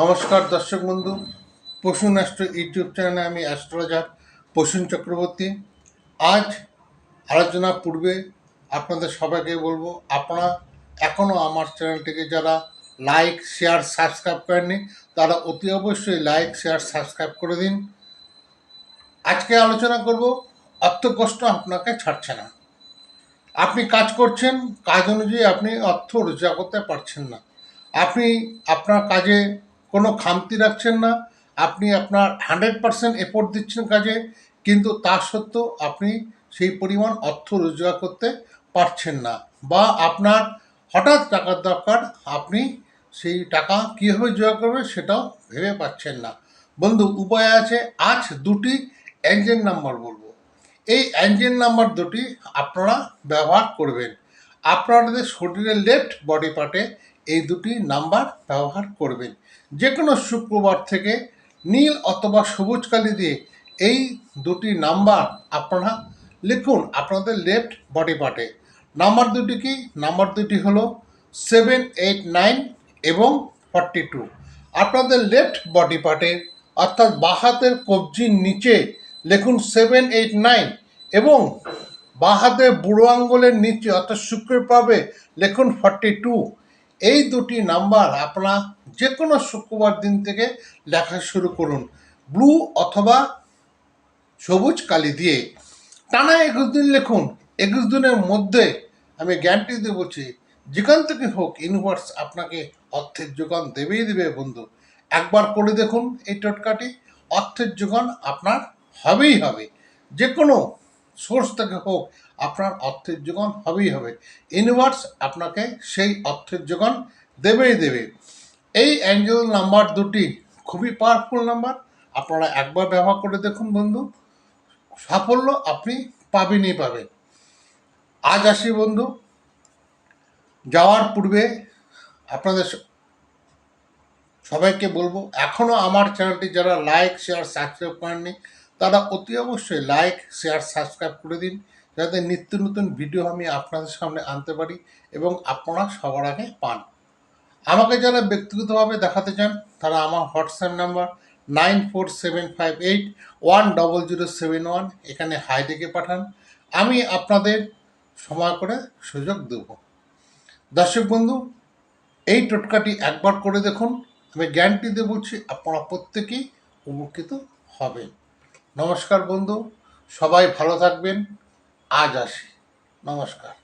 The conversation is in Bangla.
নমস্কার দর্শক বন্ধু পশু অ্যাস্ট্রো ইউটিউব চ্যানেলে আমি অ্যাস্ট্রোলজার পশুন চক্রবর্তী। আজ আলোচনা পূর্বে আপনাদের সবাইকে বলব, আপনারা এখনও আমার চ্যানেলটিকে যারা লাইক, শেয়ার, সাবস্ক্রাইব করেননি, তারা অতি অবশ্যই লাইক, শেয়ার, সাবস্ক্রাইব করে দিন। আজকে আলোচনা করব অর্থ কষ্ট আপনাকে ছাড়ছে না। আপনি কাজ করছেন, কাজ অনুযায়ী আপনি অর্থ রোজগার করতে পারছেন না। আপনি আপনার কাজে কোনো খামতি রাখছেন না। আপনি আপনার হান্ড্রেড পার্সেন্ট এফোর্ট দিচ্ছেন কাজে, কিন্তু তা সত্ত্বেও আপনি সেই পরিমাণ অর্থ রোজগার করতে পারছেন না বা আপনার হঠাৎ টাকার দরকার, আপনি সেই টাকা কীভাবে জোগাড় করবে সেটাও ভেবে পাচ্ছেন না। বন্ধু, উপায় আছে, আজ দুটি এঞ্জিন নাম্বার বলব। এই ইঞ্জিন নাম্বার দুটি আপনারা ব্যবহার করবেন। আপনাদের শরীরের লেফট বডি পার্টে এই দুটি নাম্বার ব্যবহার করবেন। যে কোনো শুক্রবার থেকে নীল অথবা সবুজ কালি দিয়ে এই দুটি নাম্বার আপনারা লিখুন আপনাদের লেফট বডি পার্টে নাম্বার দুটি কি? নাম্বার দুটি হলো সেভেন এইট নাইন এবং ফর্টি টু আপনাদের লেফট বডি পার্টে অর্থাৎ বাঁ হাতের কবজির নিচে লিখুন সেভেন এইট নাইন এবং বাঁ হাতের বুড়ো আঙ্গুলের নিচে অর্থাৎ শুক্রের পাবে লিখুন ফর্টি টু এই দুটি নাম্বার আপনার যে কোনো শুক্রবার দিন থেকে লেখা শুরু করুন। ব্লু অথবা সবুজ কালি দিয়ে। টানা একুশ দিন লিখুন। একুশ দিনের মধ্যে আমি গ্যারান্টি দিয়ে বলছি, যেখান থেকে হোক ইউনিভার্স আপনাকে অর্থের যোগান দেবেই দেবে বন্ধু। একবার করে দেখুন এই টোটকাটি অর্থের যোগান আপনার হবেই হবে। যে কোনো সোর্স থেকে হোক আপনার অর্থের যোগান হবেই হবে। ইউনিভার্স আপনাকে সেই অর্থের যোগান দেবেই দেবে। এই অ্যাঞ্জেল নাম্বার দুটি খুবই পাওয়ারফুল নাম্বার আপনারা একবার ব্যবহার করে দেখুন বন্ধু। সাফল্য আপনি পাবেনই পাবেন। আজ আসি বন্ধু। যাওয়ার পূর্বে আপনাদের সবাইকে বলব এখনও আমার চ্যানেলটি যারা লাইক শেয়ার সাবস্ক্রাইব করেননি, তারা অতি অবশ্যই লাইক শেয়ার সাবস্ক্রাইব করে দিন। যাতে নিত্য নতুন ভিডিও আমি আপনাদের সামনে আনতে পারি এবং আপনারা সবার আগে পান। আমাকে যারা ব্যক্তিগতভাবে দেখাতে চান, তারা আমার WhatsApp number nine four seven five eight one double zero seven one এখানে হাই ডেকে পাঠান। আমি আপনাদের সময় করে সুযোগ দেব। দর্শক বন্ধু, এই টোটকাটি একবার করে দেখুন। আমি গ্যারান্টি দিয়ে বলছি, আপনারা প্রত্যেকেই উপকৃত হবেন। নমস্কার বন্ধু, সবাই ভালো থাকবেন। আজ আসি। নমস্কার।